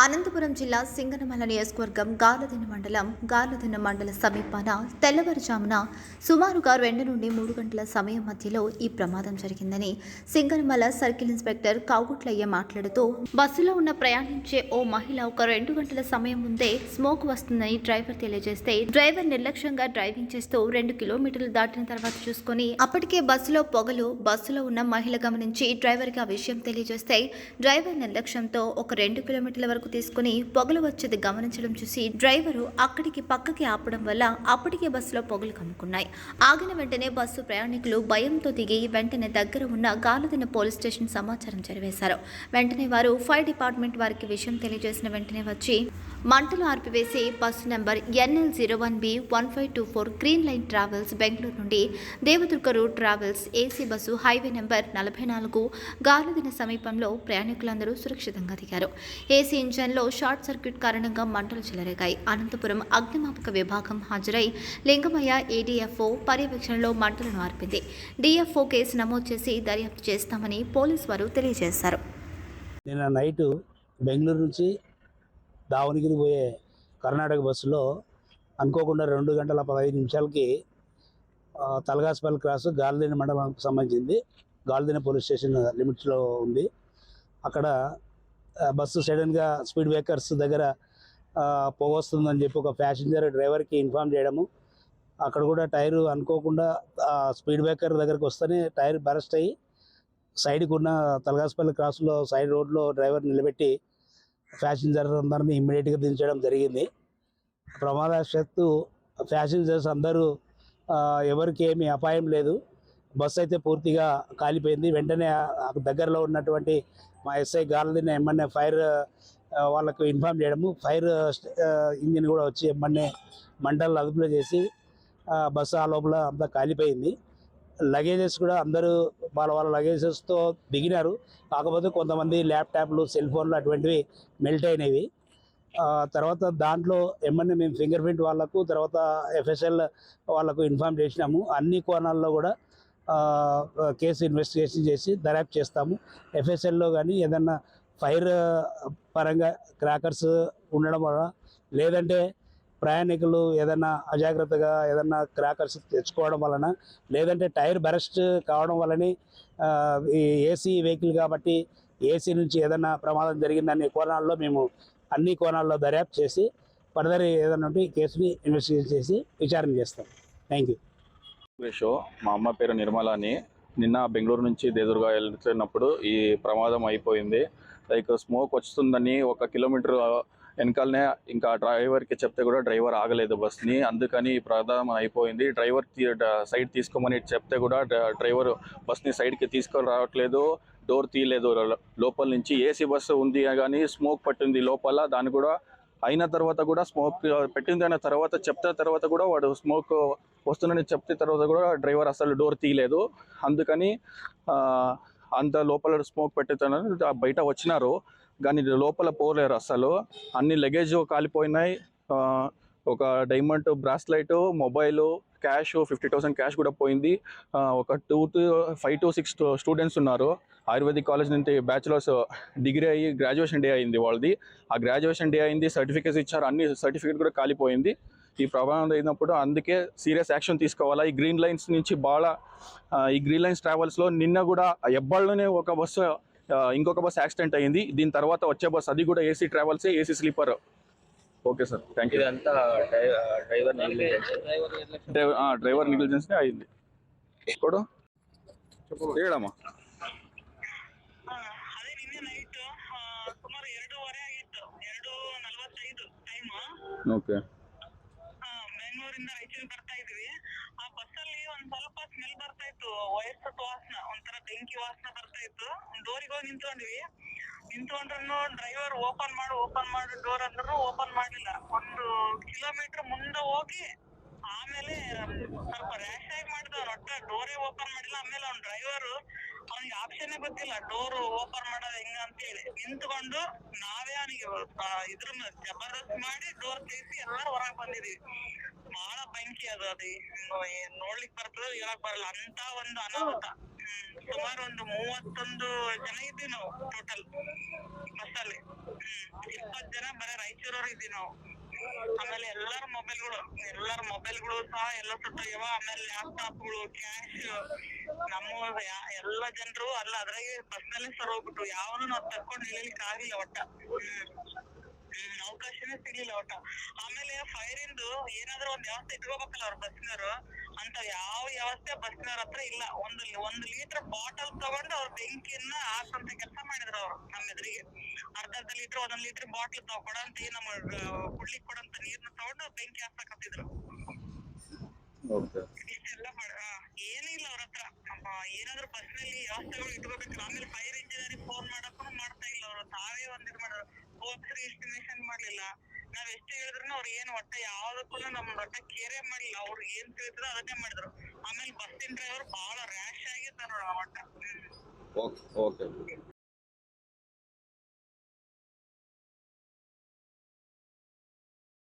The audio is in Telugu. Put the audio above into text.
అనంతపురం జిల్లా సింగనమల నియోజకవర్గం గాలదిన మండలం గాలదిన మండల సమీపాన తెల్లవారుజామున సుమారుగా రెండు నుండి మూడు గంటల సమయం మధ్యలో ఈ ప్రమాదం జరిగిందని సింగనమల సర్కిల్ ఇన్స్పెక్టర్ కాగుట్లయ్య మాట్లాడుతూ బస్సులో ఉన్న ప్రయాణించే ఓ మహిళ ఒక రెండు గంటల సమయం ముందే స్మోక్ వస్తుందని డ్రైవర్ తెలియజేస్తే డ్రైవర్ నిర్లక్ష్యంగా డ్రైవింగ్ చేస్తూ రెండు కిలోమీటర్లు దాటిన తర్వాత చూసుకుని అప్పటికే బస్సులో పొగలు బస్సులో ఉన్న మహిళ గమనించి డ్రైవర్కి ఆ విషయం తెలియజేస్తే డ్రైవర్ నిర్లక్ష్యంతో ఒక రెండు కిలోమీటర్ల వరకు తీసుకుని పొగలు వచ్చేది గమనించడం చూసి డ్రైవరు అక్కడికి పక్కకి ఆపడం వల్ల అప్పటికే బస్సులో పొగలు కమ్ముకున్నాయి. ఆగిన వెంటనే బస్సు ప్రయాణికులు భయంతో దిగి వెంటనే దగ్గర ఉన్న గాలదిన పోలీస్ స్టేషన్ సమాచారం చెరివేశారు. వెంటనే వారు ఫైర్ డిపార్ట్మెంట్ వారికి విషయం తెలియజేసిన వెంటనే వచ్చి మంటలు ఆర్పివేసి bus number NL zero one B one five two four green line travels Bengaluru నుండి Devadurga route travels AC bus highway number నలభై నాలుగు గాలుదిన సమీపంలో ప్రయాణికులందరూ సురక్షితంగా దిగారు. ఏసీ ఇంజన్లో షార్ట్ సర్క్యూట్ కారణంగా మంటలు చెలరేగాయి. అనంతపురం అగ్నిమాపక విభాగం హాజరై లింగమయ్య ఏడీఎఫ్ఓ పర్యవేక్షణలో మంటలను ఆర్పింది. డిఎఫ్ఓ కేసు నమోదు చేసి దర్యాప్తు చేస్తామని పోలీసు వారు తెలియజేశారు. నిన్న నైటు బెంగళూరు నుంచి దావణగిరి పోయే కర్ణాటక బస్సులో అనుకోకుండా రెండు గంటల పదహైదు నిమిషాలకి ఆ, తలగాసుపల్లి క్రాస్ గాలిదిన మండలానికి సంబంధించింది. గాలిదిన పోలీస్ స్టేషన్ లిమిట్స్లో ఉంది. అక్కడ బస్సు సడన్గా స్పీడ్ బ్రేకర్స్ దగ్గర పోగొస్తుందని చెప్పి ఒక ప్యాసింజర్ డ్రైవర్కి ఇన్ఫామ్ చేయడము. అక్కడ కూడా టైరు అనుకోకుండా స్పీడ్ బ్రేకర్ దగ్గరకు వస్తేనే టైర్ బరస్ట్ అయ్యి సైడ్కి ఉన్న తలగాసుపల్లి క్రాస్లో సైడ్ రోడ్లో డ్రైవర్ నిలబెట్టి ప్యాసింజర్స్ అందరినీ ఇమ్మీడియట్గా దించడం జరిగింది. ప్రమాదశత్తు ప్యాసింజర్స్ అందరూ ఎవరికి ఏమీ అపాయం లేదు. బస్సు అయితే పూర్తిగా కాలిపోయింది. వెంటనే దగ్గరలో ఉన్నటువంటి మా ఎస్ఐ గాలిదిన ఎమ్మెన్యే ఫైర్ వాళ్ళకు ఇన్ఫామ్ చేయడము. ఫైర్ ఇంజిన్ కూడా వచ్చి ఎమ్మెన్యే మంటలు అదుపులో చేసి బస్సు ఆ లోపల అంతా కాలిపోయింది. లగేజెస్ కూడా అందరూ వాళ్ళ వాళ్ళ లగేజెస్తో దిగినారు. కాకపోతే కొంతమంది ల్యాప్టాప్లు సెల్ ఫోన్లు అటువంటివి మెల్ట్ అయినవి. తర్వాత దాంట్లో ఏమన్నా మేము ఫింగర్ ప్రింట్ వాళ్ళకు తర్వాత ఎఫ్ఎస్ఎల్ వాళ్ళకు ఇన్ఫామ్ చేసినాము. అన్ని కోణాల్లో కూడా కేసు ఇన్వెస్టిగేషన్ చేసి దర్యాప్తు చేస్తాము. ఎఫ్ఎస్ఎల్లో కానీ ఏదన్నా ఫైర్ పరంగా క్రాకర్స్ ఉండడం వల్ల లేదంటే ప్రయాణికులు ఏదన్నా అజాగ్రత్తగా ఏదన్నా క్రాకర్స్ తెచ్చుకోవడం వలన లేదంటే టైర్ బరెస్ట్ కావడం వలని ఈ ఏసీ వెహికల్ కాబట్టి ఏసీ నుంచి ఏదన్నా ప్రమాదం జరిగిందనే కోణాల్లో మేము అన్ని కోణాల్లో దర్యాప్తు చేసి ఫర్దర్ ఏదైనా ఉంటే కేసుని ఇన్వెస్టిగేట్ చేసి విచారణ చేస్తాం. థ్యాంక్ యూ షో మా అమ్మ పేరు నిర్మల అని. నిన్న బెంగళూరు నుంచి దేదుర్గా వెళ్తున్నప్పుడు ఈ ప్రమాదం అయిపోయింది. లైక్ స్మోక్ వస్తుందని ఒక కిలోమీటర్ వెనకాలనే ఇంకా డ్రైవర్కి చెప్తే కూడా డ్రైవర్ ఆగలేదు బస్ని. అందుకని ఈ ప్రమాదం అయిపోయింది. డ్రైవర్ సైడ్ తీసుకోమని చెప్తే కూడా డ- డ్రైవర్ బస్ని సైడ్కి తీసుకొని రావట్లేదు. డోర్ తీయలేదు. లోపల నుంచి ఏసీ బస్సు ఉంది కానీ స్మోక్ పట్టింది లోపల. దాన్ని కూడా అయిన తర్వాత కూడా స్మోక్ పెట్టింది. అయిన తర్వాత చెప్తే తర్వాత కూడా వాడు స్మోక్ వస్తుందని చెప్తే తర్వాత కూడా డ్రైవర్ అసలు డోర్ తీయలేదు. అందుకని అంత లోపల స్మోక్ పెట్టుతున్నారు బయట వచ్చినారు. కానీ లోపల పోలేరు అసలు. అన్ని లగేజ్ కాలిపోయినాయి. ఒక diamond bracelet mobile cash fifty thousand cash కూడా పోయింది. ఒక two to five to six students ఉన్నారు. ఆయుర్వేదిక్ కాలేజ్ నుండి బ్యాచులర్స్ డిగ్రీ అయ్యి గ్రాడ్యుయేషన్ డే అయింది వాళ్ళది. ఆ గ్రాడ్యుయేషన్ డే అయింది సర్టిఫికేట్స్ ఇచ్చారు అన్ని సర్టిఫికేట్ కూడా కాలిపోయింది. ఈ ప్రభావం అయినప్పుడు అందుకే సీరియస్ యాక్షన్ తీసుకోవాలా? ఈ గ్రీన్ లైన్స్ నుంచి బాగా ఈ గ్రీన్ లైన్స్ ట్రావెల్స్లో నిన్న కూడా ఎబ్బాళ్ళలోనే ఒక బస్సు ఇంకొక బస్సు యాక్సిడెంట్ అయింది. దీని తర్వాత వచ్చే బస్సు అది కూడా AC travels AC sleeper. Okay sir thank you driver negligence. Driver నెగ్లిజెన్స్నే అయింది. ఇప్పుడు ఏడమ్మా. ಆ, ಬೆಂಗಳೂರಿಂದ ರಾಯಚೂರಿಗೆ ಬರ್ತಾ ಇದೀವಿ. ಆ ಬಸ್ಸಲ್ಲಿ ಒಂದ್ ಸ್ವಲ್ಪ ಸ್ಮೆಲ್ ಬರ್ತಾ ಇತ್ತು. ವಯಸ್ಸು ವಾಸನ ಒಂಥರ ಬೆಂಕಿ ವಾಸನ ಬರ್ತಾ ಇತ್ತು. ಡೋರಿಗೆ ಹೋಗಿ ನಿಂತ್ಕೊಂಡ್ವಿ. ನಿಂತ್ಕೊಂಡ್ರು ಡ್ರೈವರ್ ಓಪನ್ ಮಾಡು ಓಪನ್ ಮಾಡು ಡೋರ್ ಅಂದ್ರು ಓಪನ್ ಮಾಡಿಲ್ಲ. ಒಂದು ಕಿಲೋಮೀಟರ್ ಮುಂದೆ ಹೋಗಿ ಆಮೇಲೆ ಸ್ವಲ್ಪ ರ್ಯಾಶ್ ಆಗಿ ಮಾಡಿದ ಒಟ್ಟ ಡೋರೇ ಓಪನ್ ಮಾಡಿಲ್ಲ. ಆಮೇಲೆ ಅವ್ನ ಡ್ರೈವರ್ ಅವನಿಗೆ ಆಪ್ಷನ್ ಗೊತ್ತಿಲ್ಲ. ಡೋರ್ ಓಪನ್ ಮಾಡೋದು ಹೆಂಗ ಅಂತ ಹೇಳಿ ನಿಂತ್ಕೊಂಡು ನಾವೇ ಅವನಿಗೆ ಇದ್ರ ಜಬರ್ದಸ್ತ್ ಮಾಡಿ ಡೋರ್ ತೆಗಿಸಿ ಎಲ್ಲಾರು ಹೊರಗ್ ಬಂದಿದೀವಿ. ಬಹಳ ಬೆಂಕಿ ಅದು ಅದು. ನೋಡ್ಲಿಕ್ ಬರ್ತದ ಇವಾಗ ಬರಲ್ಲ. ಅಂತ ಒಂದು ಅನಾಹುತ. ಸುಮಾರು ಒಂದು ಮೂವತ್ತೊಂದು ಜನ ಇದ್ವಿ ನಾವು ಟೋಟಲ್ ಬಸ್ಸಲ್ಲಿ. ಹ್ಮ್ ಇಪ್ಪತ್ ಜನ ಬರೀ ರಾಯಚೂರವ್ರು ಇದ್ವಿ ನಾವು. ಆಮೇಲೆ ಎಲ್ಲಾರ ಮೊಬೈಲ್ಗಳು ಎಲ್ಲಾರ ಮೊಬೈಲ್ಗಳು ಸಹ ಎಲ್ಲ ಸುಟ್ಟೋಗ್ಯವ ಆಮೇಲೆ ಲ್ಯಾಪ್ಟಾಪ್ಗಳು ಕ್ಯಾಶ್ ನಮ್ಮ ಎಲ್ಲ ಜನರು ಅಲ್ಲ, ಅದ್ರಾಗೆ ಬಸ್ನಲ್ಲೇ ಸರ್ ಹೋಗ್ಬಿಟ್ಟು ಯಾವನು ನಾವ್ ತಕೊಂಡ್ ನಿಲ್ಲಲಿಕ್ಕೆ ಆಗಿಲ್ಲ ಒಟ್ಟ. ಅವಕಾಶನೇ ಸಿಗ್ಲಿಲ್ಲ ಒಟ್ಟ. ಆಮೇಲೆ ಫೈರ್ ಇಂದು ಏನಾದ್ರು ಒಂದ್ ವ್ಯವಸ್ಥೆ ಇಟ್ಕೋಬೇಕಲ್ಲ ಅವ್ರ ಬಸ್ನವರು ಅಂತ ಯಾವ ವ್ಯವಸ್ಥೆ ಬಸ್ನವ್ರ ಹತ್ರ ಇಲ್ಲ. ಒಂದು ಒಂದು ಲೀಟರ್ ಬಾಟಲ್ ತಗೊಂಡು ಅವ್ರ ಬೆಂಕಿಯನ್ನ ಹಾಕಂತ ಕೆಲಸ ಮಾಡಿದ್ರು ಅವ್ರು ನಮ್ಮ ಎದುರಿಗೆ. ಅರ್ಧ ಲೀಟರ್ ಒಂದೊಂದ್ ಲೀಟರ್ ಬಾಟ್ಲ್ ತಾವ್ ಕೊಡಂತ ನಮ್ಮ ಕುಡ್ಲಿಕ್ ಕೊಡಂತ ನೀರ್ನ ತಗೊಂಡು ಬೆಂಕಿ ಹಾಕ್ಸಕತ್ತಿದ್ರು. ಇಷ್ಟೆಲ್ಲ ಮಾಡ ಆ, ಏನೂ ಇಲ್ಲ ಅವ್ರ ಹತ್ರ. ಏನಾದ್ರು ಬಸ್ನಲ್ಲಿ ವ್ಯವಸ್ಥೆಗಳು ಇಟ್ಕೋಬೇಕು. ಆಮೇಲೆ ಫೈರ್ ಇಂಜಿನಿಯರಿಂಗ್ ಫೋನ್ ಮಾಡಕ್ಕೂ ಮಾಡ್ತಾ ಇಲ್ಲ ಅವ್ರು. ತಾವೇ ಒಂದ್ ಇದ್ ಮಾಡೋರು. ಹೋಗ್ಸ್ರಿ ಮಾಡಲಿಲ್ಲ ಮಾಡ್ಲಿಲ್ಲ. ನಾವ್ ಎಷ್ಟು ಹೇಳಿದ್ರು ಅವ್ರು ಏನ್ ಒಟ್ಟ ಯಾವ್ದಕ್ಕೂ ನಮ್ ಒಟ್ಟ ಕೇರೆ ಮಾಡಿಲ್ಲ ಅವ್ರು ಏನ್ ತಿಳಿದ್ರು ಅದನ್ನೇ ಮಾಡಿದ್ರು. ಆಮೇಲೆ ಬಸ್ಸಿನ ಡ್ರೈವರ್ ಬಹಳ ರ್ಯಾಶ್ ಆಗಿ ಒಟ್ಟ. ಹ್ಮ್. Okay okay.